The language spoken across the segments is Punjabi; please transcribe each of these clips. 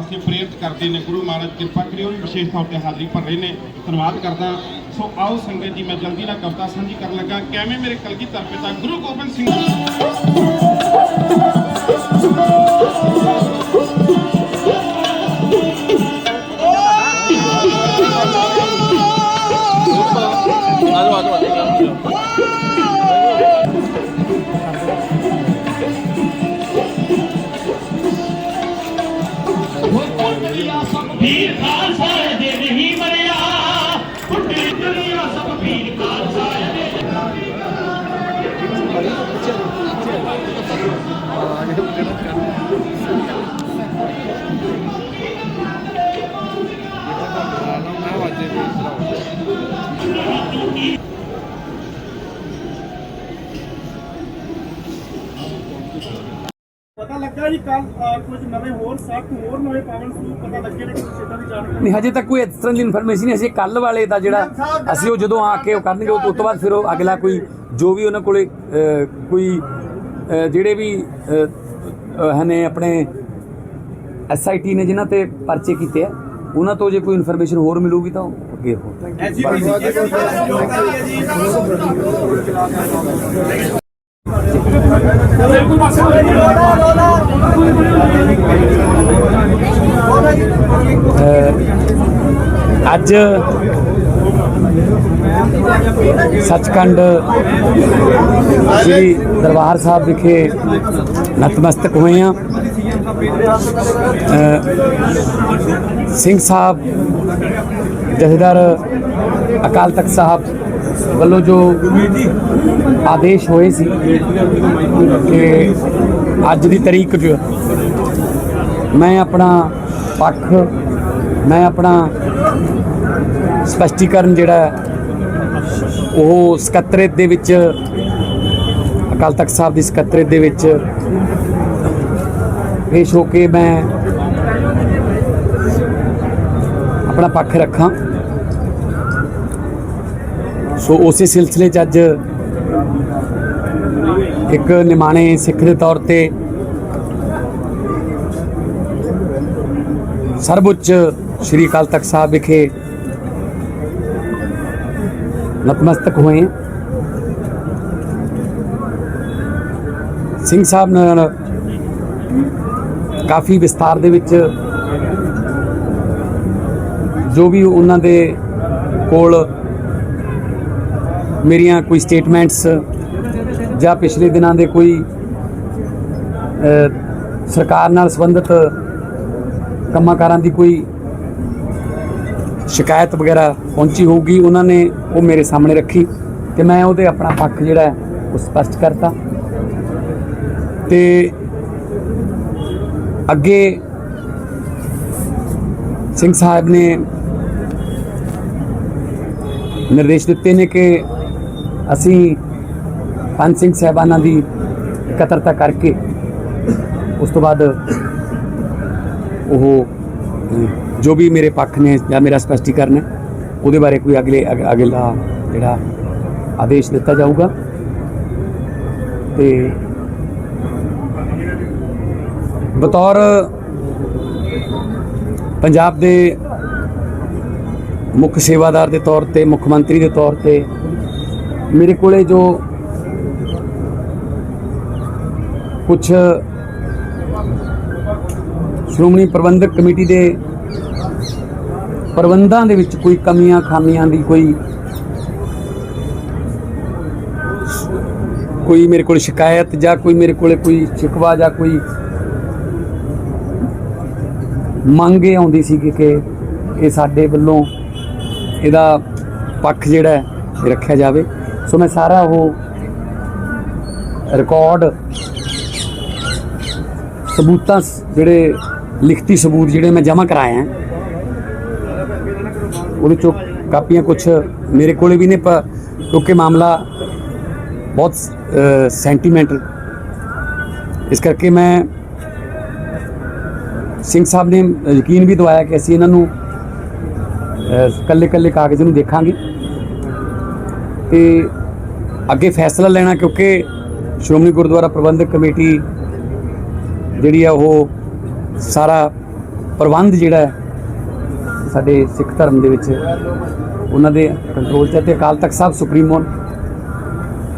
ਵਾਸਤੇ ਪ੍ਰੇਰਿਤ ਕਰਦੇ ਨੇ, ਗੁਰੂ ਮਹਾਰਾਜ ਕਿਰਪਾ ਕਰੀ ਵੀ ਵਿਸ਼ੇਸ਼ ਤੌਰ ਤੇ ਹਾਜ਼ਰੀ ਭਰ ਰਹੇ ਨੇ, ਧੰਨਵਾਦ ਕਰਦਾ। ਸੋ ਆਓ ਸੰਗਤ ਜੀ, ਮੈਂ ਜਲਦੀ ਨਾਲ ਕਵਿਤਾ ਸਾਂਝੀ ਕਰਨ ਲੱਗਾ। ਕਿਵੇਂ ਮੇਰੇ ਕਲਗੀਧਰ ਪਿਤਾ ਗੁਰੂ ਗੋਬਿੰਦ ਸਿੰਘ ਵੀਰ ਪਤਾ ਲੱਗਾ ਜੀ ਕੱਲ ਕੁਝ ਨਵੇਂ ਹੋਰ ਸੱਤ ਹੋਰ ਨਵੇਂ ਪਾਵਨ ਸਰੂਪ ਪਤਾ ਲੱਗੇ ਨੇ ਕੁਝ ਇਦਾਂ ਦੀ ਜਾਣਕਾਰੀ ਨਹੀਂ। ਹਜੇ ਤੱਕ ਕੋਈ ਇਸ ਤਰ੍ਹਾਂ ਦੀ ਇਨਫੋਰਮੇਸ਼ਨ ਨਹੀਂ ਅਸੀਂ ਕੱਲ ਵਾਲੇ ਦਾ ਜਿਹੜਾ ਅਸੀਂ ਉਹ ਜਦੋਂ ਆ ਕੇ ਉਹ ਕਰਨਗੇ ਉਹ ਤੋਂ ਬਾਅਦ ਫਿਰ ਉਹ ਅਗਲਾ ਕੋਈ ਜੋ ਵੀ ਉਹਨਾਂ ਕੋਲੇ ਕੋਈ ਜਿਹੜੇ ਵੀ ਅਹ, ਅਹ, ਨੇ ਆਪਣੇ ਐਸਆਈਟੀ ਨੇ ਜਿਨ੍ਹਾਂ ਤੇ ਪਰਚੇ ਕੀਤੇ ਆ ਉਹਨਾਂ ਤੋਂ ਜੇ ਕੋਈ ਇਨਫੋਰਮੇਸ਼ਨ ਹੋਰ ਮਿਲੂਗੀ ਤਾਂ ਉਹ ਅੱਗੇ ਹੋ ਅੱਜ ਸੱਚਖੰਡ ਸ੍ਰੀ ਦਰਬਾਰ ਸਾਹਿਬ ਵਿਖੇ ਨਤਮਸਤਕ ਹੋਏ ਆ ਸਿੰਘ ਸਾਹਿਬ ਜਥੇਦਾਰ ਅਕਾਲ ਤਖਤ ਸਾਹਿਬ ਵੱਲੋਂ ਜੋ ਆਦੇਸ਼ ਹੋਏ ਸੀ ਕਿ ਅੱਜ ਦੀ ਤਰੀਕ 'ਚ ਮੈਂ ਆਪਣਾ ਪੱਖ, ਮੈਂ ਆਪਣਾ ਸਪਸ਼ਟੀਕਰਨ ਜਿਹੜਾ ਉਹ ਸਕੱਤਰੇਤ ਦੇ ਵਿੱਚ, ਅਕਾਲ ਤਖਤ ਸਾਹਿਬ ਦੀ ਸਕੱਤਰੇਤ ਦੇ ਵਿੱਚ ਪੇਸ਼ ਹੋ ਕੇ ਮੈਂ ਆਪਣਾ ਪੱਖ ਰੱਖਾਂ। ਸੋ ਉਸੇ ਸਿਲਸਿਲੇ 'ਚ ਅੱਜ ਇੱਕ ਨਿਮਾਣੇ ਸਿੱਖ ਦੇ ਤੌਰ ਤੇ ਸਰਵਉੱਚ ਸ਼੍ਰੀ ਅਕਾਲ ਤਖਤ ਸਾਹਿਬ ਵਿਖੇ ਨਤਮਸਤਕ ਹੋਏ ਸਿੰਘ ਸਾਹਿਬ ਨਾਲ ਕਾਫੀ ਵਿਸਤਾਰ ਦੇ ਵਿੱਚ ਜੋ ਵੀ ਉਹਨਾਂ ਦੇ ਕੋਲ ਮੇਰੀਆਂ ਕੋਈ ਸਟੇਟਮੈਂਟਸ ਜਾਂ ਪਿਛਲੇ ਦਿਨਾਂ ਦੇ ਕੋਈ ਸਰਕਾਰ ਨਾਲ ਸੰਬੰਧਿਤ ਕੰਮਾਂ ਕਾਰਾਂ ਦੀ ਕੋਈ ਸ਼ਿਕਾਇਤ ਵਗੈਰਾ ਪਹੁੰਚੀ ਹੋਊਗੀ, ਉਹਨਾਂ ਨੇ ਉਹ ਮੇਰੇ ਸਾਹਮਣੇ ਰੱਖੀ ਤੇ ਮੈਂ ਉਹਦੇ ਆਪਣਾ ਪੱਖ ਜਿਹੜਾ ਹੈ, ਉਹ ਸਪਸ਼ਟ ਕਰਤਾ। ਤੇ ਅੱਗੇ ਸਿੰਘ ਸਾਹਿਬ ਨੇ ਨਿਰਦੇਸ਼ ਦਿੱਤੇ ਨੇ ਕਿ ਅਸੀਂ ਪੰਜ ਸਿੰਘ ਸਾਹਿਬਾਨਾਂ ਦੀ ਇਕੱਤਰਤਾ ਕਰਕੇ ਉਸ ਤੋਂ ਬਾਅਦ ਉਹ ਜੋ ਵੀ ਮੇਰੇ ਪੱਖ ਨੇ ਜਾਂ ਮੇਰਾ ਸਪਸ਼ਟੀਕਰਨ ਹੈ, ਉਹਦੇ ਬਾਰੇ ਕੋਈ ਅਗਲੇ, ਅਗ- ਅਗਲਾ ਜਿਹੜਾ ਆਦੇਸ਼ ਦਿੱਤਾ ਜਾਊਗਾ। ਤੇ ਬਤੌਰ ਪੰਜਾਬ ਦੇ ਮੁੱਖ ਸੇਵਾਦਾਰ ਦੇ ਤੌਰ ਤੇ, ਮੁੱਖ ਮੰਤਰੀ ਦੇ ਤੌਰ ਤੇ ਮੇਰੇ ਕੋਲੇ ਜੋ ਕੁਝ ਸ਼੍ਰੋਮਣੀ ਪ੍ਰਬੰਧਕ ਕਮੇਟੀ ਦੇ ਪ੍ਰਬੰਧਾਂ ਦੇ ਵਿੱਚ ਕੋਈ ਕਮੀਆਂ, ਖਾਮੀਆਂ ਦੀ ਕੋਈ ਕੋਈ ਮੇਰੇ ਕੋਲ ਸ਼ਿਕਾਇਤ ਜਾਂ ਕੋਈ ਮੇਰੇ ਕੋਲੇ ਕੋਈ ਸ਼ਿਕਵਾ ਜਾਂ ਕੋਈ ਮੰਗ ਇਹ ਆਉਂਦੀ ਸੀ ਕਿ ਇਹ ਸਾਡੇ ਵੱਲੋਂ ਇਹਦਾ ਪੱਖ ਜਿਹੜਾ ਇਹ ਰੱਖਿਆ ਜਾਵੇ। ਸੋ ਮੈਂ ਸਾਰਾ ਉਹ ਰਿਕਾਰਡ ਸਬੂਤਾਂ ਜਿਹੜੇ ਲਿਖਤੀ ਸਬੂਤ ਜਿਹੜੇ ਮੈਂ ਜਮ੍ਹਾਂ ਕਰਾਏ ਆ, ਉਹਦੇ ਚੋਂ ਕਾਪੀਆਂ ਕੁਝ ਮੇਰੇ ਕੋਲੇ ਵੀ ਨੇ, ਪ- ਕਿਉਂਕਿ ਮਾਮਲਾ ਬਹੁਤ ਸੈਂਟੀਮੈਂਟਲ ਇਸ ਕਰਕੇ ਮੈਂ ਸਿੰਘ ਸਾਹਿਬ ਨੇ ਯਕੀਨ ਵੀ ਦਵਾਇਆ ਕਿ ਅਸੀਂ ਇਹਨਾਂ ਨੂੰ ਕੱਲੇ ਕੱਲੇ ਕਾਗਜ਼ ਨੂੰ ਦੇਖਾਂਗੇ। ਤੇ ਅੱਗੇ ਫੈਸਲਾ ਲੈਣਾ ਕਿਉਂਕਿ ਸ਼੍ਰੋਮਣੀ ਗੁਰਦੁਆਰਾ ਪ੍ਰਬੰਧਕ ਕਮੇਟੀ ਜਿਹੜੀ ਆ ਉਹ ਸਾਰਾ ਪ੍ਰਬੰਧ ਜਿਹੜਾ ਸਾਡੇ ਸਿੱਖ ਧਰਮ ਦੇ ਵਿੱਚ ਉਹਨਾਂ ਦੇ ਕੰਟਰੋਲ 'ਚ ਹੈ ਤੇ ਅਕਾਲ ਤਖਤ ਸਾਹਿਬ ਸੁਪਰੀਮੋ ਨੇ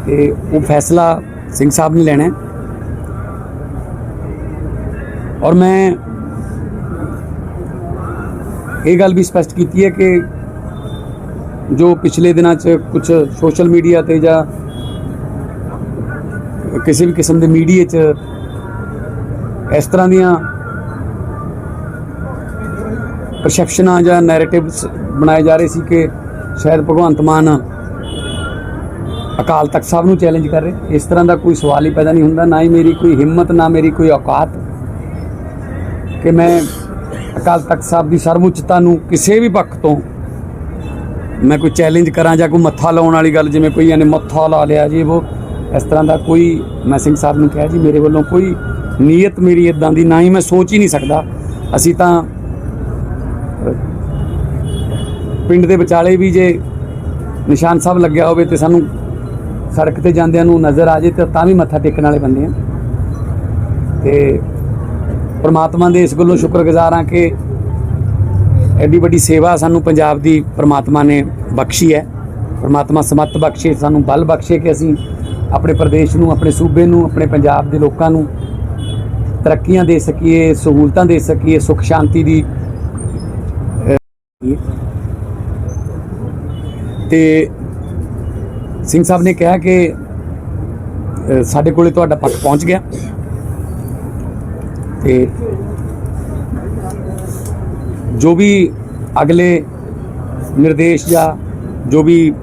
ਤੇ ਉਹ ਫੈਸਲਾ ਸਿੰਘ ਸਾਹਿਬ ਨੇ ਲੈਣਾ ਹੈ। ਔਰ ਮੈਂ ਇਹ ਗੱਲ ਵੀ ਸਪਸ਼ਟ ਕੀਤੀ ਹੈ ਕਿ ਜੋ ਪਿਛਲੇ ਦਿਨਾਂ 'ਚ ਕੁਝ ਸੋਸ਼ਲ ਮੀਡੀਆ ਤੇ ਜਾਂ ਕਿਸੇ ਵੀ ਕਿਸਮ ਦੇ ਮੀਡੀਆ 'ਚ ਇਸ ਤਰ੍ਹਾਂ ਦੀਆਂ ਪਰਸੈਪਸ਼ਨਾਂ ਜਾਂ ਨੈਰੇਟਿਵਸ ਬਣਾਏ ਜਾ ਰਹੇ ਸੀ ਕਿ ਸ਼ਾਇਦ ਭਗਵੰਤ ਮਾਨ ਅਕਾਲ ਤਖਤ ਸਾਹਿਬ ਨੂੰ ਚੈਲੰਜ ਕਰ ਰਹੇ। ਇਸ ਤਰ੍ਹਾਂ ਦਾ ਕੋਈ ਸਵਾਲ ਹੀ ਪੈਦਾ ਨਹੀਂ ਹੁੰਦਾ, ਨਾ ਹੀ ਮੇਰੀ ਕੋਈ ਹਿੰਮਤ, ਨਾ ਮੇਰੀ ਕੋਈ ਔਕਾਤ ਕਿ ਮੈਂ ਅਕਾਲ ਤਖਤ ਸਾਹਿਬ ਦੀ ਸਰਵਉੱਚਤਾ ਨੂੰ ਕਿਸੇ ਵੀ ਪੱਖ ਤੋਂ ਮੈਂ ਕੋਈ ਚੈਲੰਜ ਕਰਾਂ ਜਾਂ ਕੋਈ ਮੱਥਾ ਲਾਉਣ ਵਾਲੀ ਗੱਲ, ਜਿਵੇਂ ਕੋਈ ਇਹਨੇ ਮੱਥਾ ਲਾ ਲਿਆ ਜੀ ਉਹ ਇਸ ਤਰ੍ਹਾਂ ਦਾ ਕੋਈ, ਮੈਂ ਸਿੰਘ ਸਾਹਿਬ ਨੂੰ ਕਿਹਾ ਜੀ, ਮੇਰੇ ਵੱਲੋਂ ਕੋਈ ਨੀਅਤ ਮੇਰੀ ਇਦਾਂ ਦੀ ਨਾ ਹੀ ਮੈਂ ਸੋਚ ਹੀ ਨਹੀਂ ਸਕਦਾ। ਅਸੀਂ ਤਾਂ ਪਿੰਡ ਦੇ ਵਿਚਾਲੇ ਵੀ ਜੇ ਨਿਸ਼ਾਨ ਸਾਹਿਬ ਲੱਗਿਆ ਹੋਵੇ ਤੇ ਸਾਨੂੰ ਸੜਕ ਤੇ ਜਾਂਦਿਆਂ ਨੂੰ ਨਜ਼ਰ ਆ ਜੇ ਤੇ ਤਾਂ ਵੀ ਮੱਥਾ ਟੇਕਣ ਵਾਲੇ ਬੰਦੇ ਆ। ਤੇ ਪਰਮਾਤਮਾ ਦੇ ਇਸ ਗੱਲੋਂ ਸ਼ੁਕਰਗੁਜ਼ਾਰ ਹਾਂ ਕਿ ਐਡੀ ਵੱਡੀ ਸੇਵਾ ਸਾਨੂੰ ਪੰਜਾਬ ਦੀ ਪਰਮਾਤਮਾ ਨੇ ਬਖਸ਼ੀ ਹੈ। ਪਰਮਾਤਮਾ ਸਮੱਤ ਬਖਸ਼ੇ ਸਾਨੂੰ ਬਲ ਬਖਸ਼ੇ ਕਿ ਅਸੀਂ ਆਪਣੇ ਪ੍ਰਦੇਸ਼ ਨੂੰ ਆਪਣੇ ਸੂਬੇ ਨੂੰ ਆਪਣੇ ਪੰਜਾਬ ਦੇ ਲੋਕਾਂ ਨੂੰ ਤਰੱਕੀਆਂ ਦੇ ਸਕੀਏ ਸਹੂਲਤਾਂ ਦੇ ਸਕੀਏ ਸੁਖ ਸ਼ਾਂਤੀ ਦੀ ਅਹ, ਤੇ ਸਿੰਘ ਸਾਹਿਬ ਨੇ ਕਿਹਾ ਕਿ ਸਾਡੇ ਕੋਲੇ ਤੁਹਾਡਾ ਪੱਖ ਪਹੁੰਚ ਗਿਆ। ਤੇ ਜੋ ਵੀ ਅਗਲੇ ਨਿਰਦੇਸ਼ ਜਾਂ ਜੋ ਵੀ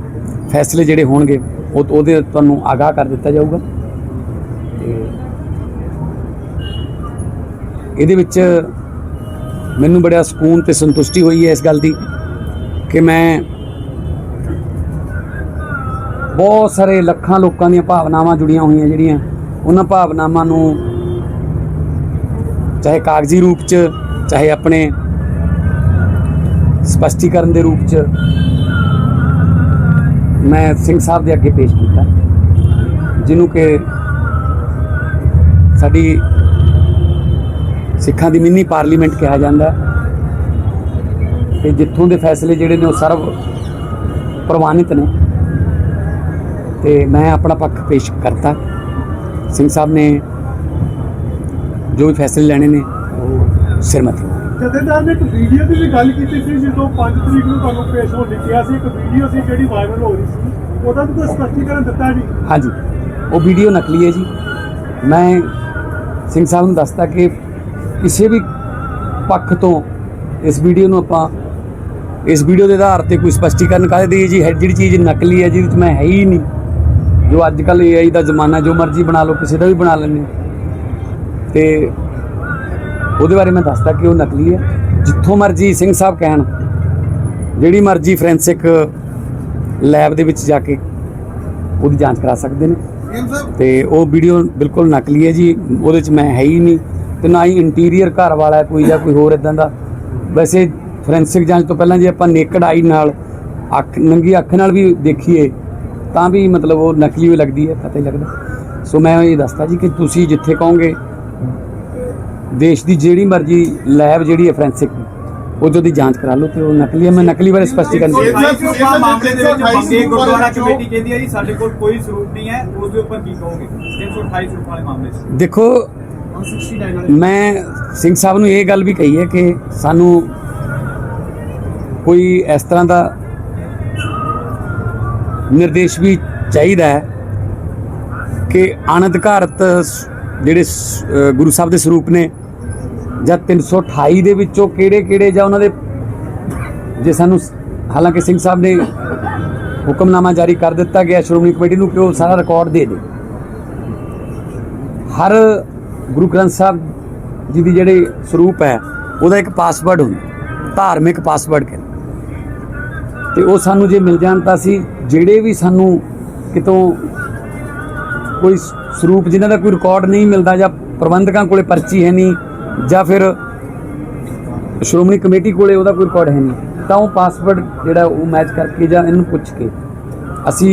ਫੈਸਲੇ ਜਿਹੜੇ ਹੋਣਗੇ, ਉਹ ਉਹਦੇ ਤੁਹਾਨੂੰ ਆਗਾਹ ਕਰ ਦਿੱਤਾ ਜਾਊਗਾ। ਤੇ ਇਹਦੇ ਵਿੱਚ ਮੈਨੂੰ ਬੜਾ ਸਕੂਨ ਤੇ ਸੰਤੁਸ਼ਟੀ ਹੋਈ ਹੈ ਇਸ ਗੱਲ ਦੀ ਕਿ ਮੈਂ ਬਹੁਤ ਸਾਰੇ ਲੱਖਾਂ ਲੋਕਾਂ ਦੀਆਂ ਭਾਵਨਾਵਾਂ ਜੁੜੀਆਂ ਹੋਈਆਂ ਜਿਹੜੀਆਂ, ਉਹਨਾਂ ਭਾਵਨਾਵਾਂ ਨੂੰ ਚਾਹੇ ਕਾਗਜ਼ੀ ਰੂਪ 'ਚ, ਚਾਹੇ ਆਪਣੇ ਸਪਸ਼ਟੀਕਰਨ ਦੇ ਰੂਪ 'ਚ ਮੈਂ ਸਿੰਘ ਸਾਹਿਬ ਦੇ ਅੱਗੇ ਪੇਸ਼ ਕੀਤਾ, ਜਿਹਨੂੰ ਕਿ ਸਾਡੀ ਸਿੱਖਾਂ ਦੀ ਮਿੰਨੀ ਪਾਰਲੀਮੈਂਟ ਕਿਹਾ ਜਾਂਦਾ ਹੈ। ਤੇ ਜਿੱਥੋਂ ਦੇ ਫੈਸਲੇ ਜਿਹੜੇ ਨੇ ਉਹ ਸਰਵ ਪ੍ਰਵਾਨਿਤ ਨੇ। ਤੇ ਮੈਂ ਆਪਣਾ ਪੱਖ ਪੇਸ਼ ਕਰਤਾ। ਸਿੰਘ ਸਾਹਿਬ ਨੇ ਜੋ ਵੀ ਫੈਸਲੇ ਲੈਣੇ ਨੇ, ਉਹ ਸਿਰਮਤੀ ਜਥੇਦਾਰ ਨੇ ਇੱਕ ਵੀਡੀਓ ਦੀ ਵੀ ਗੱਲ ਕੀਤੀ ਸੀ, ਜਦੋਂ 5 ਤਰੀਕ ਨੂੰ ਤੁਹਾਨੂੰ ਪੇਸ਼ ਹੋਣ ਲਈ ਕਿਹਾ ਸੀ, ਇੱਕ ਵੀਡੀਓ ਸੀ ਜਿਹੜੀ ਵਾਇਰਲ ਹੋ ਰਹੀ ਸੀ। ਉਹਦਾ ਵੀ ਕੋਈ ਸਪਸ਼ਟੀਕਰਨ ਦਿੱਤਾ ਜੀ ਹਾਂਜੀ। ਉਹ ਵੀਡੀਓ ਨਕਲੀ ਹੈ ਜੀ। ਮੈਂ ਸਿੰਘ ਸਾਹਿਬ ਨੂੰ ਦੱਸਤਾ ਕਿ ਕਿਸੇ ਵੀ ਪੱਖ ਤੋਂ ਇਸ ਵੀਡੀਓ ਨੂੰ ਆਪਾਂ, ਇਸ ਵੀਡੀਓ ਦੇ ਆਧਾਰ ਤੇ ਕੋਈ ਸਪਸ਼ਟੀਕਰਨ ਕਾਹਦੇ ਦੀ ਜੀ? ਹੈ ਜਿਹੜੀ ਚੀਜ਼ ਨਕਲੀ ਹੈ, ਜਿਹਦੇ ਵਿੱਚ ਮੈਂ ਹੈ ਹੀ ਨਹੀਂ। ਜੋ ਅੱਜ ਕੱਲ AI ਦਾ ਜ਼ਮਾਨਾ, ਜੋ ਮਰਜ਼ੀ ਬਣਾ ਲਓ, ਕਿਸੇ ਦਾ ਵੀ ਬਣਾ ਲੈਂਦੇ ਤੇ ਉਹਦੇ ਬਾਰੇ ਮੈਂ ਦੱਸਦਾ ਕਿ ਉਹ ਨਕਲੀ ਹੈ। ਜਿੱਥੋਂ ਮਰਜ਼ੀ ਸਿੰਘ ਸਾਹਿਬ ਕਹਿਣ ਜਿਹੜੀ ਮਰਜ਼ੀ ਫੋਰੈਂਸਿਕ ਲੈਬ ਦੇ ਵਿੱਚ ਜਾ ਕੇ ਉਹਦੀ ਜਾਂਚ ਕਰਾ ਸਕਦੇ ਨੇ। ਤੇ ਉਹ ਵੀਡੀਓ ਬਿਲਕੁਲ ਨਕਲੀ ਹੈ ਜੀ ਉਹਦੇ ਚ ਮੈਂ ਹੈ ਹੀ ਨਹੀਂ। ਤੇ ਨਾ ਹੀ ਇੰਟੀਰੀਅਰ ਘਰ ਵਾਲਾ ਕੋਈ ਜਾਂ ਕੋਈ ਹੋਰ ਇਦਾਂ ਦਾ। ਵੈਸੇ ਫੋਰੈਂਸਿਕ ਜਾਂਚ ਤੋਂ ਪਹਿਲਾਂ ਜੇ ਆਪਾਂ ਨੇਕਡ ਆਈ ਨਾਲ ਅੱਖ ਨੰਗੀ ਅੱਖ ਨਾਲ ਵੀ ਦੇਖੀਏ ਤਾਂ ਵੀ ਮਤਲਬ ਉਹ ਨਕਲੀ ਵੀ ਲੱਗਦੀ ਹੈ ਪਤਾ ਹੀ ਲੱਗਦਾ। ਸੋ ਮੈਂ ਇਹ ਦੱਸਦਾ ਜੀ ਕਿ ਤੁਸੀਂ ਜਿੱਥੇ ਕਹੋਗੇ ਦੇਸ਼ ਦੀ ਜਿਹੜੀ ਮਰਜ਼ੀ ਲੈਬ ਜਿਹੜੀ ਹੈ ਫੋਰੈਂਸਿਕ ਉਹ ਜੋ ਦੀ ਜਾਂਚ ਕਰਾ ਲਓ ਤੇ ਉਹ ਨਕਲੀ ਹੈ। ਮੈਂ ਨਕਲੀ ਬਾਰੇ ਸਪਸ਼ਟੀਕਰਨ ਦੇ ਇਹ ਇਸ ਸਰ, ਮਾਮਲੇ ਦੇ ਵਿੱਚ 328 ਬੰਗੇ ਗੁਰਦੁਆਰਾ ਕਮੇਟੀ ਕਹਿੰਦੀ ਹੈ ਜੀ ਸਾਡੇ ਕੋਲ ਕੋਈ ਸਰੂਪ ਨਹੀਂ ਹੈ ਉਸ ਦੇ ਉੱਪਰ ਕੀ ਕਹੋਗੇ? 328 ਸਰੂਪ ਵਾਲੇ ਮਾਮਲੇ 'ਚ ਦੇਖੋ ਮੈਂ ਸਿੰਘ ਸਾਹਿਬ ਨੂੰ ਇਹ ਗੱਲ ਵੀ ਕਹੀ ਹੈ ਕਿ ਸਾਨੂੰ ਕੋਈ ਇਸ ਤਰ੍ਹਾਂ ਦਾ ਨਿਰਦੇਸ਼ ਵੀ ਚਾਹੀਦਾ ਹੈ ਕਿ ਅਣਅਧਿਕਾਰਤ ਸ- ਜਿਹੜੇ ਗੁਰੂ ਸਾਹਿਬ ਦੇ ਸਰੂਪ ਨੇ ਜਾਂ 328 ਦੇ ਵਿੱਚੋਂ ਕਿਹੜੇ ਕਿਹੜੇ ਜਾਂ ਉਹਨਾਂ ਦੇ ਜੇ ਸਾਨੂੰ ਹਾਲਾਂਕਿ ਸਿੰਘ ਸਾਹਿਬ ਨੇ ਹੁਕਮਨਾਮਾ ਜਾਰੀ ਕਰ ਦਿੱਤਾ ਗਿਆ ਸ਼੍ਰੋਮਣੀ ਕਮੇਟੀ ਨੂੰ ਕਿ ਉਹ ਸਾਰਾ ਰਿਕਾਰਡ ਦੇ ਦੇ। ਹਰ ਗੁਰੂ ਗ੍ਰੰਥ ਸਾਹਿਬ ਜੀ ਦੀ ਜਿਹੜੇ ਸਰੂਪ ਹੈ, ਉਹਦਾ ਇੱਕ ਪਾਸਵਰਡ ਹੁੰਦਾ, ਧਾਰਮਿਕ ਪਾਸਵਰਡ ਕਹਿੰਦੇ। ਤੇ ਉਹ ਸਾਨੂੰ ਜੇ ਮਿਲ ਜਾਣ ਤਾਂ ਅਸੀਂ ਜਿਹੜੇ ਵੀ ਸਾਨੂੰ ਕਿਤੋਂ ਕੋਈ ਸਰੂਪ ਜਿਨ੍ਹਾਂ ਦਾ ਕੋਈ ਰਿਕਾਰਡ ਨਹੀਂ ਮਿਲਦਾ ਜਾਂ ਪ੍ਰਬੰਧਕਾਂ ਕੋਲੇ ਪਰਚੀ ਹੈ ਨਹੀਂ ਜਾਂ ਫਿਰ ਸ਼੍ਰੋਮਣੀ ਕਮੇਟੀ ਕੋਲੇ ਉਹਦਾ ਕੋਈ ਰਿਕਾਰਡ ਹੈ ਨਹੀਂ, ਤਾਂ ਉਹ ਪਾਸਵਰਡ ਜਿਹੜਾ ਉਹ ਮੈਚ ਕਰਕੇ ਜਾਂ ਇਹਨੂੰ ਪੁੱਛ ਕੇ ਅਸੀਂ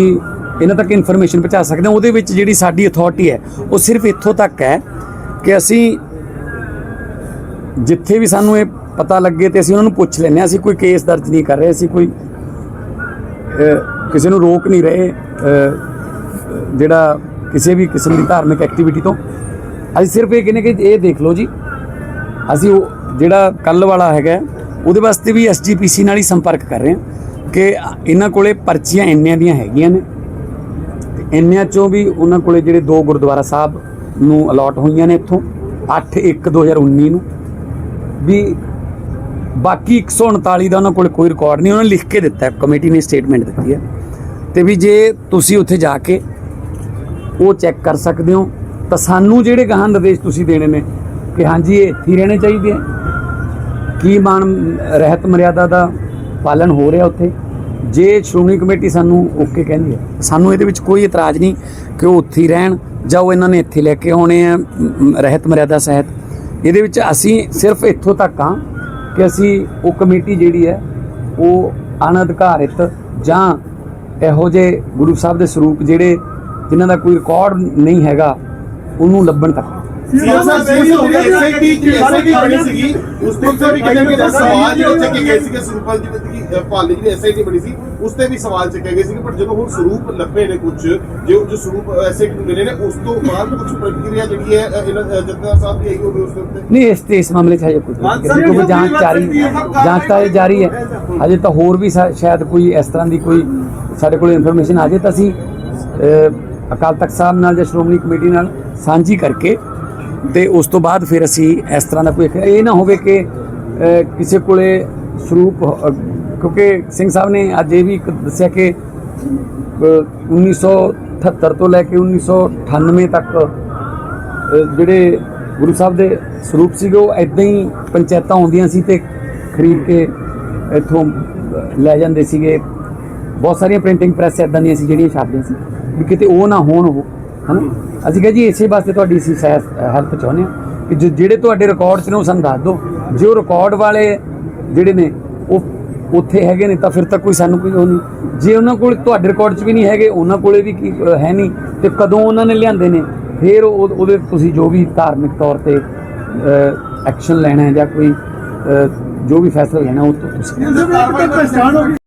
ਇਹਨਾਂ ਤੱਕ ਇਨਫੋਰਮੇਸ਼ਨ ਪਹੁੰਚਾ ਸਕਦੇ ਹਾਂ। ਉਹਦੇ ਵਿੱਚ ਜਿਹੜੀ ਸਾਡੀ ਅਥਾਰਟੀ ਹੈ, ਉਹ ਸਿਰਫ ਇੱਥੋਂ ਤੱਕ ਹੈ ਕਿ ਅਸੀਂ ਜਿੱਥੇ ਵੀ ਸਾਨੂੰ ਇਹ ਪਤਾ ਲੱਗੇ ਤੇ ਅਸੀਂ ਉਹਨਾਂ ਨੂੰ ਪੁੱਛ ਲੈਂਦੇ ਹਾਂ। ਅਸੀਂ ਕੋਈ ਕੇਸ ਦਰਜ ਨਹੀਂ ਕਰ ਰਹੇ, ਅਸੀਂ ਕੋਈ ਕਿਸੇ ਨੂੰ ਰੋਕ ਨਹੀਂ ਰਹੇ ਜਿਹੜਾ ਕਿਸੇ ਵੀ ਕਿਸਮ ਦੀ ਧਾਰਮਿਕ ਐਕਟੀਵਿਟੀ ਤੋਂ। ਅਸੀਂ ਸਿਰਫ ਇਹ ਕਹਿੰਦੇ ਕਿ ਇਹ ਦੇਖ ਲਓ ਜੀ ਅਸੀਂ ਉਹ ਜਿਹੜਾ ਕੱਲ ਵਾਲਾ ਹੈਗਾ, ਉਹਦੇ ਵਾਸਤੇ ਵੀ ਐਸਜੀਪੀਸੀ ਨਾਲ ਹੀ ਸੰਪਰਕ ਕਰ ਰਹੇ ਹਾਂ ਕਿ ਇਹਨਾਂ ਕੋਲੇ ਪਰਚੀਆਂ ਇੰਨਿਆਂ ਦੀਆਂ ਹੈਗੀਆਂ ਨੇ। ਤੇ ਇੰਨਿਆਂ ਚੋਂ ਵੀ ਉਹਨਾਂ ਕੋਲੇ ਜਿਹੜੇ ਦੋ ਗੁਰਦੁਆਰਾ ਸਾਹਿਬ ਨੂੰ ਅਲਾਟ ਹੋਈਆਂ ਨੇ ਇੱਥੋਂ 8 1 2019 ਨੂੰ। ਵੀ ਬਾਕੀ 139 ਦਾ ਉਹਨਾਂ ਕੋਲ ਕੋਈ ਰਿਕਾਰਡ ਨਹੀਂ, ਉਹਨਾਂ ਨੇ ਲਿਖ ਕੇ ਦਿੱਤਾ ਕਮੇਟੀ ਨੇ ਸਟੇਟਮੈਂਟ ਦਿੱਤੀ ਹੈ। ਤੇ ਵੀ ਜੇ ਤੁਸੀਂ ਉੱਥੇ ਜਾ ਕੇ ਉਹ ਚੈੱਕ ਕਰ ਸਕਦੇ ਹੋ, ਤਾਂ ਸਾਨੂੰ ਜਿਹੜੇ ਗਾਹਾਂ ਨਿਰਦੇਸ਼ ਤੁਸੀਂ ਦੇਣੇ ਨੇ ਕਿ ਹਾਂਜੀ, ਇਹ ਇੱਥੇ ਹੀ ਰਹਿਣੇ ਚਾਹੀਦੇ ਆ। ਕੀ ਮਾਨ ਰਹਿਤ ਮਰਿਆਦਾ ਦਾ ਪਾਲਣ ਹੋ ਰਿਹਾ ਉੱਥੇ? ਜੇ ਸ਼੍ਰੋਮਣੀ ਕਮੇਟੀ ਸਾਨੂੰ ਓਕੇ ਕਹਿੰਦੀ ਹੈ, ਸਾਨੂੰ ਇਹਦੇ ਵਿੱਚ ਕੋਈ ਇਤਰਾਜ਼ ਨਹੀਂ ਕਿ ਉਹ ਉੱਥੇ ਹੀ ਰਹਿਣ ਜਾਂ ਉਹ ਇਹਨਾਂ ਨੇ ਇੱਥੇ ਲੈ ਕੇ ਆਉਣੇ ਆ ਰਹਿਤ ਮਰਿਆਦਾ ਸਹਿਤ। ਇਹਦੇ ਵਿੱਚ ਅਸੀਂ ਸਿਰਫ ਇੱਥੋਂ ਤੱਕ ਹਾਂ ਕਿ ਅਸੀਂ ਉਹ ਕਮੇਟੀ ਜਿਹੜੀ ਹੈ, ਉਹ ਅਨਅਧਿਕਾਰਿਤ ਜਾਂ ਇਹੋ ਜਿਹੇ ਗੁਰੂ ਸਾਹਿਬ ਦੇ ਸਰੂਪ ਜਿਹੜੇ ਜਿਨ੍ਹਾਂ ਦਾ ਕੋਈ ਰਿਕਾਰਡ ਨਹੀਂ ਹੈਗਾ, ਉਹਨੂੰ ਲੱਭਣ ਤੱਕ। ਸਿਆਸਤ ਜਿਹੜੀ ਹੋ ਗਈ ਐਸਆਈਟੀ ਐਸਆਈਟੀ ਬਣੀ ਸੀਗੀ। ਉਸ ਤੇ ਵੀ ਕਿਤੇ ਕਿਤੇ ਸਵਾਲ ਜਿਹੜੇ ਚੱਕੇ ਗਏ ਸੀਗੇ ਸਰੂਪਾਂ ਦੀ ਦੀ ਭਾਲੀ ਦੀ ਐਸਆਈਟੀ ਬਣੀ ਸੀ। ਉਸ ਤੇ ਵੀ ਸਵਾਲ ਚੱਕੇ ਗਏ ਸੀਗੇ ਪਰ ਜਦੋਂ ਹੁਣ ਸਰੂਪ ਲੱਭੇ ਨੇ ਕੁਝ ਜੋ ਜੋ ਸਰੂਪ ਐਸਆਈਟੀ ਨੂੰ ਮਿਲੇ ਨੇ ਉਸ ਤੋਂ ਬਾਅਦ ਕੁਝ ਪ੍ਰਤੀਕਿਰਿਆ ਜਿਹੜੀ ਹੈ ਅ, ਇਹਨਾਂ ਅ, ਜਥੇਦਾਰ ਸਾਹਿਬ ਦੀ ਆਈ ਹੋਵੇ ਉਸ ਦੇ ਉੱਤੇ? ਨਹੀਂ ਇਸ ਤੇ ਇਸ ਮਾਮਲੇ 'ਚ ਹਜੇ ਜਾਂਚ ਜਾਰੀ। ਜਾਂਚ ਤਾਂ ਇਹ ਜਾਰੀ ਹੈ। ਹਜੇ ਤਾਂ ਹੋਰ ਵੀ ਸ਼ਾਇਦ ਕੋਈ ਇਸ ਤਰ੍ਹਾਂ ਦੀ ਕੋਈ ਸਾਡੇ ਕੋਲ ਇਨਫੋਰਮੇਸ਼ਨ ਆ ਜੇ ਤਾਂ ਅਸੀਂ ਅਕਾਲ ਤਖਤ ਸਾਹਿਬ ਨਾਲ ਜਾਂ ਸ਼੍ਰੋਮਣੀ ਕਮੇਟੀ ਨਾਲ ਸਾਂਝੀ ਕਰਕੇ ਤੇ ਉਸ ਤੋਂ ਬਾਅਦ ਫਿਰ ਅਸੀਂ ਇਸ ਤਰ੍ਹਾਂ ਦਾ ਕੋਈ ਇਹ ਨਾ ਹੋਵੇ ਕਿ ਕਿਸੇ ਕੋਲੇ ਸਰੂਪ ਕਿਉਂਕਿ ਸਿੰਘ ਸਾਹਿਬ ਨੇ ਅੱਜ ਇਹ ਵੀ ਇੱਕ ਦੱਸਿਆ ਕਿ ਅਹ, 1978 ਤੋਂ ਲੈ ਕੇ 1998 ਤੱਕ ਜਿਹੜੇ ਗੁਰੂ ਸਾਹਿਬ ਦੇ ਸਰੂਪ ਸੀਗੇ ਉਹ ਐਦਾਂ ਹੀ ਪੰਚਾਇਤਾਂ ਆਉਂਦੀਆਂ ਸੀ ਤੇ ਖਰੀਦ ਕੇ ਇੱਥੋਂ ਲੈ ਜਾਂਦੇ ਸੀਗੇ। ਬਹੁਤ ਸਾਰੀਆਂ ਪ੍ਰਿੰਟਿੰਗ ਪ੍ਰੈਸ ਐਦਾਂ ਦੀਆਂ ਸੀ ਜਿਹੜੀਆਂ ਛਾਪਦੀਆਂ ਸੀ। ਵੀ ਕਿਤੇ ਉਹ ਨਾ ਹੋਣ ਉਹ। ਹਨਾ? ਅਸੀਂ ਕਿਹਾ ਜੀ, ਇਸੇ ਵਾਸਤੇ ਤੁਹਾਡੀ ਅਸੀਂ ਹੈਲਪ ਚਾਹੁੰਦੇ ਹਾਂ ਕਿ ਜਿਹੜੇ ਤੁਹਾਡੇ ਰਿਕਾਰਡ 'ਚ ਨੇ ਉਹ ਸਾਨੂੰ ਦੱਸ ਦਿਓ। ਜੇ ਉਹ ਰਿਕਾਰਡ ਵਾਲੇ ਜਿਹੜੇ ਨੇ, ਉਹ ਉੱਥੇ ਹੈਗੇ ਨੇ, ਤਾਂ ਫਿਰ ਤਾਂ ਕੋਈ ਸਾਨੂੰ ਕੋਈ ਉਹ ਨਹੀਂ। ਜੇ ਉਹਨਾਂ ਕੋਲ ਤੁਹਾਡੇ ਰਿਕਾਰਡ 'ਚ ਵੀ ਨਹੀਂ ਹੈਗੇ, ਉਹਨਾਂ ਕੋਲੇ ਵੀ ਹੈ ਨਹੀਂ, ਤੇ ਕਦੋਂ ਉਹਨਾਂ ਨੇ ਲਿਆਂਦੇ ਨੇ, ਫਿਰ ਉਹ- ਉਹਦੇ ਤੁਸੀਂ ਜੋ ਵੀ ਧਾਰਮਿਕ ਤੌਰ ਤੇ ਐਕਸ਼ਨ ਲੈਣਾ ਹੈ ਜਾਂ ਕੋਈ ਜੋ ਵੀ ਫੈਸਲਾ ਲੈਣਾ, ਉਹ ਤੋਂ ਤੁਸੀਂ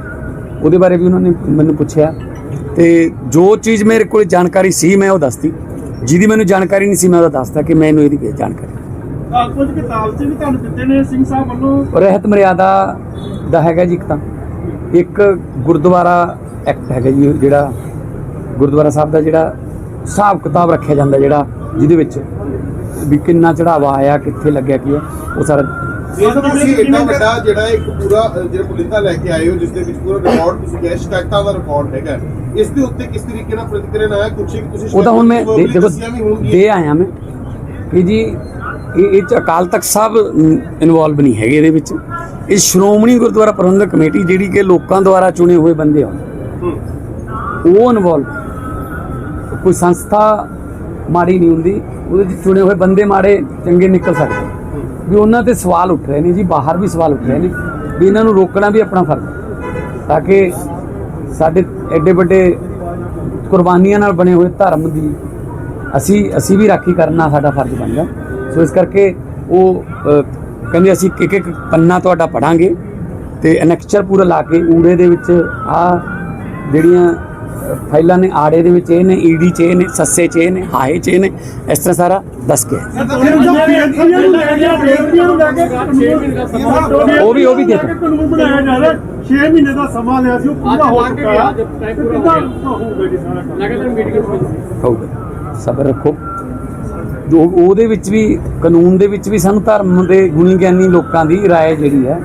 ਉਹਦੇ ਬਾਰੇ ਵੀ ਉਹਨਾਂ ਨੇ ਮੈਨੂੰ ਪੁੱਛਿਆ। ਤੇ ਜੋ ਚੀਜ਼ ਮੇਰੇ ਕੋਲ ਜਾਣਕਾਰੀ ਸੀ ਮੈਂ ਉਹ ਦੱਸਤੀ। ਜਿਹਦੀ ਮੈਨੂੰ ਜਾਣਕਾਰੀ ਨਹੀਂ ਸੀ ਮੈਂ ਉਹਦਾ ਦੱਸਤਾ ਕਿ ਮੈਨੂੰ ਇਹਦੀ ਜਾਣਕਾਰੀ ਕੁਝ ਕਿਤਾਬ 'ਚ ਵੀ ਤੁਹਾਨੂੰ ਦਿੱਤੇ ਨੇ ਸਿੰਘ ਸਾਹਿਬ ਵੱਲੋਂ? ਰਹਿਤ ਮਰਿਆਦਾ ਦਾ ਹੈਗਾ ਜੀ ਇੱਕ ਤਾਂ। ਇੱਕ ਗੁਰਦੁਆਰਾ ਐਕਟ ਹੈਗਾ ਜੀ ਜਿਹੜਾ ਗੁਰਦੁਆਰਾ ਸਾਹਿਬ ਦਾ ਜਿਹੜਾ ਹਿਸਾਬ ਕਿਤਾਬ ਰੱਖਿਆ ਜਾਂਦਾ ਜਿਹੜਾ ਜਿਹਦੇ ਵਿੱਚ ਵੀ ਕਿੰਨਾ ਚੜਾਵਾ ਆਇਆ ਕਿੱਥੇ ਲੱਗਿਆ ਕੀ ਉਹ ਸਾਰਾ ਇਹ ਤਾਂ ਤੁਸੀਂ ਇੰਨਾ ਵੱਡਾ ਜਿਹੜਾ ਇੱਕ ਪੂਰਾ ਜਿਹੜਾ ਪੁਲਿੰਦਾ ਲੈ ਕੇ ਆਏ ਹੋ ਜਿਸ ਦੇ ਵਿੱਚ ਪੂਰਾ ਰਿਕਾਰਡ ਤੁਸੀਂ ਕਿਹਾ ਸ਼ਿਕਾਇਤਾਂ ਦਾ ਰਿਕਾਰਡ ਹੈਗਾ। ਇਸ ਦੇ ਉੱਤੇ ਕਿਸ ਤਰੀਕੇ ਨਾਲ ਪ੍ਰਤੀਕਿਰਿਆ ਆਇਆ? ਕੁਛ ਕਿ ਤੁਸੀਂ ਉਹ ਤਾਂ ਹੁਣ ਮੈਂ ਦੇ- ਦੇਖੋ ਦੱਸੀਆਂ ਵੀ ਹੋਣਗੀਆਂ। ਦੇ ਆਇਆ ਮੈਂ ਕਿ ਜੀ ਇਹ ਇਹ ਚ ਅਕਾਲ ਤਖਤ ਸਾਹਿਬ ਇਨਵੋਲਵ ਨਹੀਂ ਹੈਗੇ ਇਹਦੇ ਵਿੱਚ। ਇਹ ਸ਼੍ਰੋਮਣੀ ਗੁਰਦੁਆਰਾ ਪ੍ਰਬੰਧਕ ਕਮੇਟੀ ਜਿਹੜੀ ਕਿ ਲੋਕਾਂ ਦੁਆਰਾ ਚੁਣੇ ਹੋਏ ਬੰਦੇ ਹਨ ਉਹ ਇਨਵੋਲਵ ਕੋਈ ਸੰਸਥਾ ਮਾੜੀ ਨਹੀਂ ਹੁੰਦੀ ਉਹਦੇ ਚੁਣੇ ਹੋਏ ਬੰਦੇ ਮਾੜੇ ਚੰਗੇ ਨਿਕਲ ਸਕਦੇ ਵੀ ਉਹਨਾਂ ਤੇ ਸਵਾਲ ਉੱਠ ਰਹੇ ਨੇ ਜੀ, ਬਾਹਰ ਵੀ ਸਵਾਲ ਉੱਠ ਰਹੇ ਨੇ ਵੀ ਇਹਨਾਂ ਨੂੰ ਰੋਕਣਾ ਵੀ ਆਪਣਾ ਫਰਜ਼ ਹੈ ਤਾਂ ਕਿ ਸਾਡੇ ਐਡੇ ਵੱਡੇ ਕੁਰਬਾਨੀਆਂ ਨਾਲ ਬਣੇ ਹੋਏ ਧਰਮ ਦੀ ਅਸੀਂ ਅਸੀਂ ਵੀ ਰਾਖੀ ਕਰਨਾ ਸਾਡਾ ਫਰਜ਼ ਬਣਦਾ ਸੋ ਇਸ ਕਰਕੇ ਉਹ ਕਹਿੰਦੇ ਅਸੀਂ ਇੱਕ ਇੱਕ ਪੰਨਾ ਤੁਹਾਡਾ ਪੜਾਂਗੇ ਤੇ ਅਨੈਕਚਰ ਪੂਰਾ ਲਾ ਕੇ ਊੜੇ ਦੇ ਵਿੱਚ ਆ ਜਿਹੜੀਆਂ ਫਾਈਲਾਂ ਨੇ ਆੜੇ ਦੇ ਵਿੱਚ ਇਹ ਨੇ ਈਡੀ ਚ ਇਹ ਨੇ ਸੱਸੇ ਚ ਇਹ ਨੇ ਹਾਏ ਚ ਇਹ ਨੇ ਇਸ ਤਰ੍ਹਾਂ ਸਾਰਾ ਦੱਸ ਕੇ ਉਹ ਵੀ- ਉਹ ਵੀ ਦੇ ਦਿਓ। ਕਾਨੂੰਨ ਬਣਾਇਆ ਜਾ ਰਿਹਾ 6 ਮਹੀਨੇ ਦਾ ਸਮਾਂ ਲਿਆ ਸੀ ਉਹ ਪੂਰਾ ਹੋ ਚੁੱਕਾ ਹੈ ਕਿੱਦਾਂ ਹੋਊਗਾ ਜੀ ਸਾਰਾ ਕੰਮ ਹੋਊਗਾ ਸਬਰ ਰੱਖੋ ਜੋ ਉਹਦੇ ਵਿੱਚ ਵੀ ਕਾਨੂੰਨ ਦੇ ਵਿੱਚ ਵੀ ਸਾਨੂੰ ਧਰਮ ਦੇ ਗੁਣੀ ਗਿਆਨੀ ਲੋਕਾਂ ਦੀ رائے ਜਿਹੜੀ ਹੈ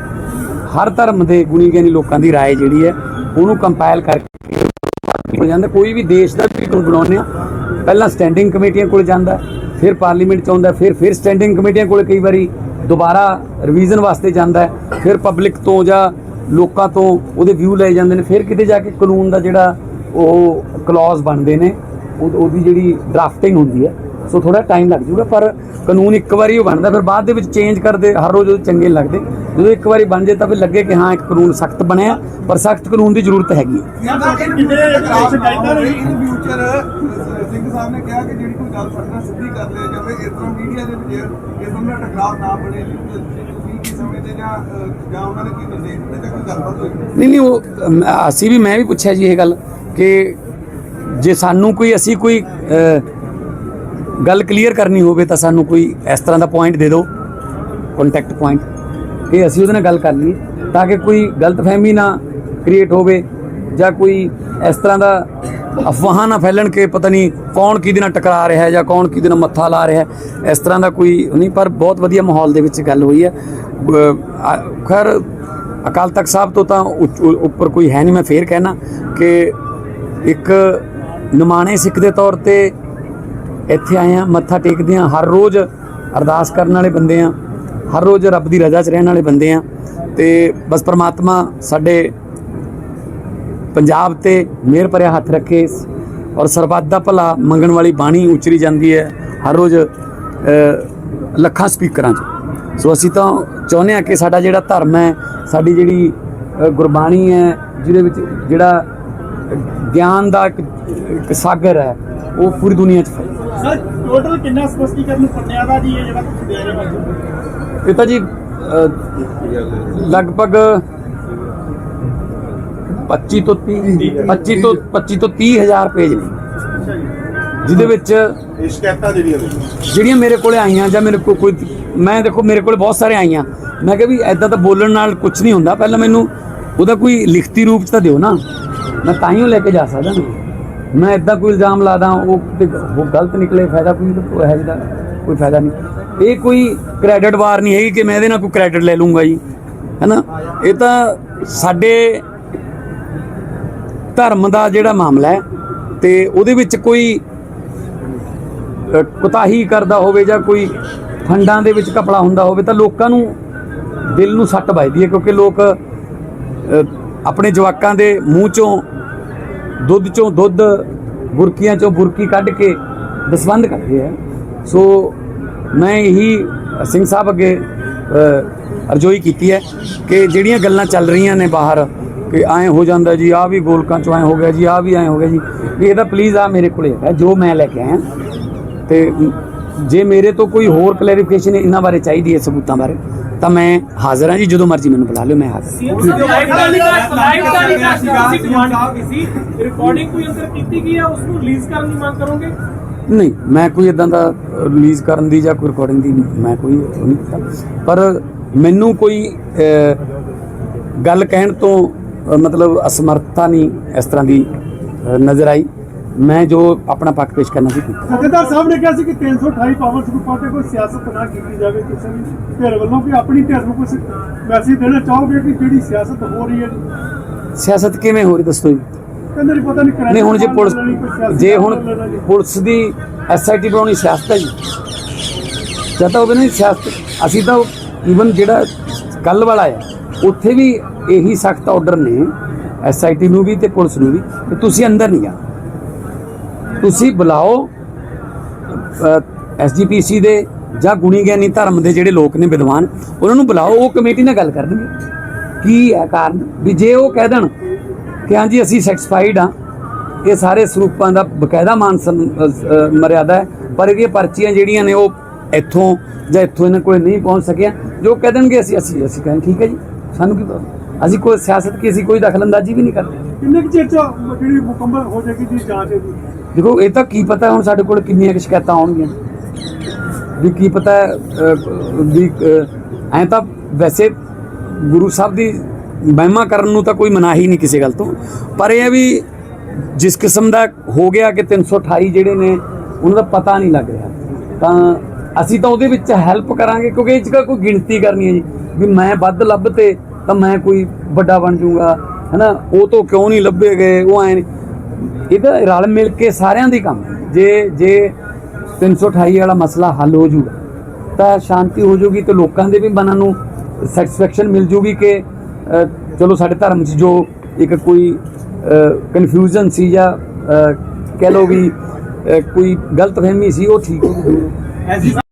ਹਰ ਧਰਮ ਦੇ ਗੁਣੀ ਗਿਆਨੀ ਲੋਕਾਂ ਦੀ رائے ਜਿਹੜੀ ਹੈ ਉਹਨੂੰ ਕੰਪਾਈਲ ਕਰਕੇ ਹੋ ਜਾਂਦਾ, ਕੋਈ ਵੀ ਦੇਸ਼ ਦਾ ਵੀ ਕਾਨੂੰਨ ਬਣਾਉਂਦੇ ਆ। ਪਹਿਲਾਂ ਸਟੈਂਡਿੰਗ ਕਮੇਟੀਆਂ ਕੋਲ ਜਾਂਦਾ, ਫਿਰ ਪਾਰਲੀਮੈਂਟ ਚ ਆਉਂਦਾ, ਫਿਰ ਫਿਰ ਸਟੈਂਡਿੰਗ ਕਮੇਟੀਆਂ ਕੋਲ ਕਈ ਵਾਰੀ ਦੁਬਾਰਾ ਰਿਵੀਜ਼ਨ ਵਾਸਤੇ ਜਾਂਦਾ ਫਿਰ ਪਬਲਿਕ ਤੋਂ ਜਾਂ ਲੋਕਾਂ ਤੋਂ ਉਹਦੇ ਵਿਊ ਲਏ ਜਾਂਦੇ ਨੇ, ਫਿਰ ਕਿਤੇ ਜਾ ਕੇ ਕਾਨੂੰਨ ਦਾ ਜਿਹੜਾ ਉਹ ਕਲੌਜ਼ ਬਣਦੇ ਨੇ, ਉਹ- ਉਹਦੀ ਜਿਹੜੀ ਡਰਾਫਟਿੰਗ ਹੁੰਦੀ ਹੈ ਸੋ ਥੋੜਾ ਟਾਈਮ ਲੱਗ ਜਾਊਗਾ ਪਰ ਕਾਨੂੰਨ ਇੱਕ ਵਾਰੀ ਉਹ ਬਣਦਾ ਫਿਰ ਬਾਅਦ ਦੇ ਵਿੱਚ ਚੇਂਜ ਕਰਦੇ ਹਰ ਰੋਜ਼ ਉਹ ਚੰਗੇ ਨਹੀਂ ਲੱਗਦੇ। ਜਦੋਂ ਇੱਕ ਵਾਰੀ ਬਣ ਜੇ ਤਾਂ ਫਿਰ ਲੱਗੇ ਕਿ ਹਾਂ ਇੱਕ ਕਾਨੂੰਨ ਸਖਤ ਬਣਿਆ ਪਰ ਸਖਤ ਕਾਨੂੰਨ ਦੀ ਜ਼ਰੂਰਟ ਹੈਗੀ ਹੈ। ਇਨ ਫਿਊਚਰ ਸਿੰਘ ਸਾਹਿਬ ਨੇ ਕਿਹਾ ਕਿ ਜਿਹੜੀ ਕੋਈ ਗੱਲ ਸਾਡੇ ਨਾਲ ਸਿੱਧੀ ਕਰ ਲਿਆ ਜਾਵੇ ਇਸ ਤਰ੍ਹਾਂ ਮੀਡੀਆ ਦੇ ਵਿੱਚ ਇਸ ਤਰ੍ਹਾਂ ਦਾ ਟਕਰਾਅ ਨਾ ਬਣੇ ਤੁਸੀਂ ਕੀ ਸਮਝਦੇ ਜਾਂ ਅਹ, ਜਾਂ ਉਹਨਾਂ ਨੇ ਕੋਈ ਨਿਰਦੇਸ਼ ਦਿੱਤੇ ਜਾਂ ਕੋਈ ਗੱਲਬਾਤ ਹੋਈ। ਨਹੀਂ ਨਹੀਂ ਉਹ ਅਸੀਂ ਵੀ ਮੈਂ ਵੀ ਪੁੱਛਿਆ ਜੀ ਇਹ ਗੱਲ ਕਿ ਜੇ ਸਾਨੂੰ ਕੋਈ ਅਸੀਂ ਕੋਈ ਗੱਲ ਕਲੀਅਰ ਕਰਨੀ ਹੋਵੇ ਤਾਂ ਸਾਨੂੰ ਕੋਈ ਇਸ ਤਰ੍ਹਾਂ ਦਾ ਪੁਆਇੰਟ ਦੇ ਦਿਓ ਕੰਟੈਕਟ ਪੁਆਇੰਟ ਕਿ ਅਸੀਂ ਉਹਦੇ ਨਾਲ ਗੱਲ ਕਰ ਲਈਏ ਤਾਂ ਕਿ ਕੋਈ ਗਲਤਫਹਿਮੀ ਨਾ ਕ੍ਰੀਏਟ ਹੋਵੇ ਜਾਂ ਕੋਈ ਇਸ ਤਰ੍ਹਾਂ ਦਾ ਅਫਵਾਹਾਂ ਨਾ ਫੈਲਣ ਕਿ ਪਤਾ ਨਹੀਂ ਕੌਣ ਕਿਹਦੇ ਨਾਲ ਟਕਰਾ ਰਿਹਾ ਹੈ ਜਾਂ ਕੌਣ ਕਿਹਦੇ ਨਾਲ ਮੱਥਾ ਲਾ ਰਿਹਾ ਹੈ। ਇਸ ਤਰ੍ਹਾਂ ਦਾ ਕੋਈ ਨਹੀਂ, ਪਰ ਬਹੁਤ ਵਧੀਆ ਮਾਹੌਲ ਦੇ ਵਿੱਚ ਗੱਲ ਹੋਈ ਹੈ। ਖੈਰ, ਅਕਾਲ ਤਖਤ ਸਾਹਿਬ ਤੋਂ ਤਾਂ ਉੱਚ- ਉੱਪਰ ਕੋਈ ਹੈ ਨਹੀਂ, ਮੈਂ ਫੇਰ ਕਹਿਣਾ ਕਿ ਇੱਕ ਨਿਮਾਣੇ ਸਿੱਖ ਦੇ ਤੌਰ ਤੇ ਇੱਥੇ ਆਏ ਆ ਮੱਥਾ ਟੇਕਦੇ ਆ ਹਰ ਰੋਜ਼ ਅਰਦਾਸ ਕਰਨ ਵਾਲੇ ਬੰਦੇ ਆ ਹਰ ਰੋਜ਼ ਰੱਬ ਦੀ ਰਜ਼ਾ 'ਚ ਰਹਿਣ ਵਾਲੇ ਬੰਦੇ ਆ ਤੇ ਬਸ ਪ੍ਰਮਾਤਮਾ ਸਾਡੇ ਪੰਜਾਬ ਤੇ ਮਿਹਰ ਭਰਿਆ ਹੱਥ ਰੱਖੇ। ਔਰ ਸਰਬੱਤ ਦਾ ਭਲਾ ਮੰਗਣ ਵਾਲੀ ਬਾਣੀ ਉਚਰੀ ਜਾਂਦੀ ਹੈ ਹਰ ਰੋਜ਼ ਲੱਖਾਂ ਸਪੀਕਰਾਂ 'ਚ। ਸੋ ਅਸੀਂ ਤਾਂ ਚਾਹੁੰਦੇ ਆ ਕਿ ਸਾਡਾ ਜਿਹੜਾ ਧਰਮ ਹੈ, ਸਾਡੀ ਜਿਹੜੀ ਗੁਰਬਾਣੀ ਹੈ, ਜਿਹਦੇ ਵਿੱਚ ਜਿਹੜਾ ਗਿਆਨ ਦਾ ਇੱਕ ਇੱਕ ਸਾਗਰ ਹੈ, ਉਹ ਪੂਰੀ ਦੁਨੀਆ 'ਚ ਫੈਲੇ। ਸਰ ਟੋਟਲ ਕਿੰਨਾ ਸਪਸ਼ਟੀਕਰਨ ਪੰਨਿਆਂ ਦਾ ਜੀ ਇਹ ਜਿਹੜਾ ਤੁਸੀਂ ਦੇ ਰਹੇ ਹੋ? ਇਹ ਤਾਂ ਜੀ ਅ, ਲਗਭਗ 25 ਤੋਂ 30 25 ਤੋਂ 25 ਤੋਂ 30 ਹਜ਼ਾਰ ਪੇਜ ਨੇ। ਜਿਹਦੇ ਵਿੱਚ ਇਹ ਸ਼ਿਕਾਇਤਾਂ ਜਿਹੜੀਆਂ ਨੇ ਜਿਹੜੀਆਂ ਮੇਰੇ ਕੋਲੇ ਆਈਆਂ ਜਾਂ ਮੇਰੇ ਕੋਲ ਕੋਈ ਮੈਂ ਦੇਖੋ ਮੇਰੇ ਕੋਲ ਬਹੁਤ ਸਾਰੇ ਆਈਆਂ। ਮੈਂ ਕਿਹਾ ਵੀ ਐਦਾਂ ਤਾਂ ਬੋਲਣ ਨਾਲ ਕੁਝ ਨਹੀਂ ਹੁੰਦਾ। ਪਹਿਲਾਂ ਮੈਨੂੰ ਉਹਦਾ ਕੋਈ ਲਿਖਤੀ ਰੂਪ ਚ ਤਾਂ ਦਿਓ ਨਾ। ਮੈਂ ਤਾਂ ਹੀ ਉਹ ਲੈ ਕੇ ਜਾ ਸਕਦਾ। ਨਾ ਮੈਂ ਐਦਾਂ ਕੋਈ ਇਲਜ਼ਾਮ ਲਾਦਾ ਉਹ ਤੇ ਉਹ ਗਲਤ ਨਿਕਲੇ ਫਾਇਦਾ ਕੋਈ ਹੈ ਜਿਹਦਾ ਕੋਈ ਫਾਇਦਾ ਨਹੀਂ। ਇਹ ਕੋਈ ਕ੍ਰੈਡਿਟ ਵਾਰ ਨਹੀਂ ਹੈਗੀ ਕਿ ਮੈਂ ਇਹਦੇ ਨਾਲ ਕੋਈ ਕ੍ਰੈਡਿਟ ਲੈ ਲੂੰਗਾ ਜੀ ਹੈਨਾ? ਇਹ ਤਾਂ ਸਾਡੇ ਧਰਮ ਦਾ ਜਿਹੜਾ ਮਾਮਲਾ ਹੈ ਤੇ ਉਹਦੇ ਵਿੱਚ ਕੋਈ ਅ, ਕੁਤਾਹੀ ਕਰਦਾ ਹੋਵੇ ਜਾਂ ਕੋਈ ਫੰਡਾਂ ਦੇ ਵਿੱਚ ਘਪਲਾ ਹੁੰਦਾ ਹੋਵੇ ਤਾਂ ਲੋਕਾਂ ਨੂੰ ਦਿਲ ਨੂੰ ਸੱਟ ਵੱਜਦੀ ਹੈ ਕਿਉਂਕਿ ਲੋਕ ਆਪਣੇ ਜਵਾਕਾਂ ਦੇ ਮੂੰਹ ਚੋਂ ਦੁੱਧ ਚੋਂ ਦੁੱਧ ਬੁਰਕੀਆਂ ਚੋਂ ਬੁਰਕੀ ਕੱਢ ਕੇ ਦਸਵੰਧ ਕਰਦੇ ਆ। ਸੋ ਮੈਂ ਇਹੀ ਸਿੰਘ ਸਾਹਿਬ ਅੱਗੇ ਅਰਜ਼ੋਈ ਕੀਤੀ ਹੈ ਕਿ ਜਿਹੜੀਆਂ ਗੱਲਾਂ ਚੱਲ ਰਹੀਆਂ ਨੇ ਬਾਹਰ, ਕਿ ਐਂ ਹੋ ਜਾਂਦਾ ਜੀ ਆ ਵੀ ਗੋਲਕਾਂ ਚੋਂ ਐਂ ਹੋ ਗਿਆ ਜੀ ਆ ਵੀ ਐਂ ਹੋ ਗਿਆ ਜੀ, ਵੀ ਇਹਦਾ ਪਲੀਜ਼ ਆ ਮੇਰੇ ਕੋਲੇ ਹੈ ਜੋ ਮੈਂ ਲੈ ਕੇ ਆਇਆ। ਤੇ ਜੇ ਮੇਰੇ ਤੋਂ ਕੋਈ ਹੋਰ ਕਲੈਰੀਫਿਕੇਸ਼ਨ ਇਹਨਾਂ ਬਾਰੇ ਚਾਹੀਦੀ ਹੈ ਸਬੂਤਾਂ ਬਾਰੇ ਤਾਂ ਮੈਂ ਹਾਜ਼ਰ ਹਾਂ ਜੀ ਜਦੋਂ ਮਰਜ਼ੀ ਮੈਨੂੰ ਬੁਲਾ ਲਿਓ ਮੈਂ ਹਾਜ਼ਰ ਹਾਂ। ਰਿਕਾਰਡਿੰਗ ਕੋਈ ਅੰਦਰ ਕੀਤੀ ਗਈ ਹੈ ਉਸ ਨੂੰ ਰਿਲੀਜ਼ ਕਰਨ ਦੀ ਮੰਗ ਕਰੋਗੇ? ਨਹੀਂ ਮੈਂ ਕੋਈ ਇਦਾਂ ਦਾ ਰਿਲੀਜ਼ ਕਰਨ ਦੀ ਜਾਂ ਕੋਈ ਰਿਕਾਰਡਿੰਗ ਦੀ ਮੈਂ ਕੋਈ ਉਹ ਨਹੀਂ ਕੀਤਾ। ਪਰ ਮੈਨੂੰ ਕੋਈ ਗੱਲ ਕਹਿਣ ਤੋਂ ਮਤਲਬ ਅਸਮਰਥਤਾ ਨਹੀਂ ਇਸ ਤਰ੍ਹਾਂ ਦੀ ਨਜ਼ਰ ਆਈ। ਮੈਂ ਜੋ ਆਪਣਾ ਪੱਖ ਪੇਸ਼ ਕਰਨਾ ਸੀ ਕੀਤਾ। ਜਥੇਦਾਰ ਸਾਹਿਬ ਨੇ ਕਿਹਾ ਸੀ ਕਿ 328 ਪਾਵਰ ਗਰੁੱਪਾਂ ਤੇ ਕੋਈ ਸਿਆਸਤ ਨਾ ਕੀਤੀ ਜਾਵੇ ਕਿਸੇ ਵੀ ਧਿਰ ਵੱਲੋਂ ਕਿ ਆਪਣੀ ਧਿਰ ਨੂੰ ਕੁਝ ਮੈਸੇਜ ਦੇਣਾ ਚਾਹੋਗੇ ਕਿ ਜਿਹੜੀ ਸਿਆਸਤ ਹੋ ਰਹੀ ਹੈ ਸਿਆਸਤ ਕਿਵੇਂ ਹੋ ਰਹੀ ਦੱਸੋ ਜੀ? ਕਹਿੰਦੇ ਨਹੀਂ ਪਤਾ ਨਹੀਂ ਨਹੀਂ ਹੁਣ ਜੇ ਪੁਲਿਸ ਜੇ ਹੁਣ। ਪੁਲਿਸ ਦੀ ਐਸਆਈਟੀ ਬਣਾਉਣੀ ਸਿਆਸਤ ਹੈ ਜੀ। ਜਾਂ ਤਾਂ ਹੋਵੇ ਨਾ ਸਿਆਸਤ ਅਸੀਂ ਤਾਂ ਈਵਨ ਜਿਹੜਾ ਕੱਲ ਵਾਲਾ ਹੈ ਉੱਥੇ ਵੀ ਇਹੀ ਸਖਤ ਆਰਡਰ ਨੇ ਐਸਆਈਟੀ ਨੂੰ ਵੀ ਤੇ ਪੁਲਿਸ ਨੂੰ ਵੀ ਕਿ ਤੁਸੀਂ ਅੰਦਰ ਨਹੀਂ ਜਾਣਾ ਤੁਸੀਂ ਬੁਲਾਓ ਐਸਜੀਪੀਸੀ ਦੇ ਜਾਂ ਗੁਣੀ ਗਿਆਨੀ ਧਰਮ ਦੇ ਜਿਹੜੇ ਲੋਕ ਨੇ ਵਿਦਵਾਨ, ਉਹਨਾਂ ਨੂੰ ਬੁਲਾਓ, ਉਹ ਕਮੇਟੀ ਨਾਲ ਗੱਲ ਕਰਨਗੇ। ਕੀ ਹੈ ਕਾਰਨ? ਵੀ ਜੇ ਉਹ ਕਹਿ ਦੇਣ ਕਿ ਹਾਂਜੀ, ਅਸੀਂ ਸੈਟੀਸਫਾਈਡ ਆ ਇਹ ਸਾਰੇ ਸਰੂਪਾਂ ਦਾ ਬਕਾਇਦਾ ਮਾਨ ਮਰਿਆਦਾ ਹੈ, ਪਰ ਇਹ ਪਰਚੀਆਂ ਜਿਹੜੀਆਂ ਨੇ ਉਹ ਇੱਥੋਂ ਜਾਂ ਇੱਥੋਂ ਇਹਨਾਂ ਕੋਲ ਨਹੀਂ ਪਹੁੰਚ ਸਕਿਆ। ਜੋ ਕਹਿ ਦੇਣਗੇ ਅਸੀਂ ਅਸੀਂ ਅਸੀਂ ਕਹਿੰਦੇ ਠੀਕ ਹੈ ਜੀ। ਸਾਨੂੰ ਕੀ ਪਤਾ? ਅਸੀਂ ਕੋਈ ਸਿਆਸਤ ਕੀ, ਅਸੀਂ ਕੋਈ ਦਖਲਅੰਦਾਜ਼ੀ ਵੀ ਨਹੀਂ ਕਰਦੇ। ਕਿੰਨੇ ਕੁ ਚਿਰ ਚ ਜਿਹੜੀ ਮੁਕੰਮਲ ਹੋ ਜਾਏਗੀ ਜੀ ਜਾਂਚ ਇਹਦੀ? ਦੇਖੋ ਇਹ ਤਾਂ ਕੀ ਪਤਾ ਹੁਣ ਸਾਡੇ ਕੋਲ ਕਿੰਨੀਆਂ ਕੁ ਸ਼ਿਕਾਇਤਾਂ ਆਉਣਗੀਆਂ। ਵੀ ਕੀ ਪਤਾ ਹੈ, ਅ, ਵੀ ਐਂ ਤਾਂ ਵੈਸੇ ਗੁਰੂ ਸਾਹਿਬ ਦੀ ਮਹਿਮਾ ਕਰਨ ਨੂੰ ਤਾਂ ਕੋਈ ਮਨਾਹੀ ਨਹੀਂ ਕਿਸੇ ਗੱਲ ਤੋਂ। ਪਰ ਇਹ ਹੈ ਵੀ ਜਿਸ ਕਿਸਮ ਦਾ ਹੋ ਗਿਆ ਕਿ 328 ਜਿਹੜੇ ਨੇ ਉਹਨਾਂ ਦਾ ਪਤਾ ਨਹੀਂ ਲੱਗ ਰਿਹਾ। ਤਾਂ ਅਸੀਂ ਤਾਂ ਉਹਦੇ ਵਿੱਚ ਹੈਲਪ ਕਰਾਂਗੇ ਕਿਉਂਕਿ ਇਹ 'ਚ ਕੋਈ ਗਿਣਤੀ ਕਰਨੀ ਹੈ ਜੀ। ਵੀ ਮੈਂ ਵੱਧ ਲੱਭ ਤੇ ਤਾਂ ਮੈਂ ਕੋਈ ਵੱਡਾ ਬਣ ਜਾਊਗਾ। ਹਨਾ? ਉਹ ਤੋਂ ਕਿਉਂ ਨਹੀਂ ਲੱਭੇ ਗਏ? ਉਹ ਐ ਇਹਦਾ ਰਲ ਮਿਲ ਕੇ ਸਾਰਿਆਂ ਦੀ ਕੰਮ ਹੈ। ਜੇ ਜੇ 328 ਵਾਲਾ ਮਸਲਾ ਹੱਲ ਹੋ ਜੂਗਾ ਤਾਂ ਸ਼ਾਂਤੀ ਹੋ ਜਾਊਗੀ ਤੇ ਲੋਕਾਂ ਦੇ ਵੀ ਮਨਾਂ ਨੂੰ ਸੈਟੀਸਫੈਕਸ਼ਨ ਮਿਲ ਜੂਗੀ ਕਿ ਚਲੋ ਸਾਡੇ ਧਰਮ 'ਚ ਜੋ ਇੱਕ ਕੋਈ ਕਨਫਿਊਜ਼ਨ ਸੀ ਜਾਂ ਕਹਿ ਲਓ ਵੀ ਅ, ਕੋਈ ਗਲਤਫਹਿਮੀ ਸੀ ਉਹ ਠੀਕ ਹੋ ਗਈ।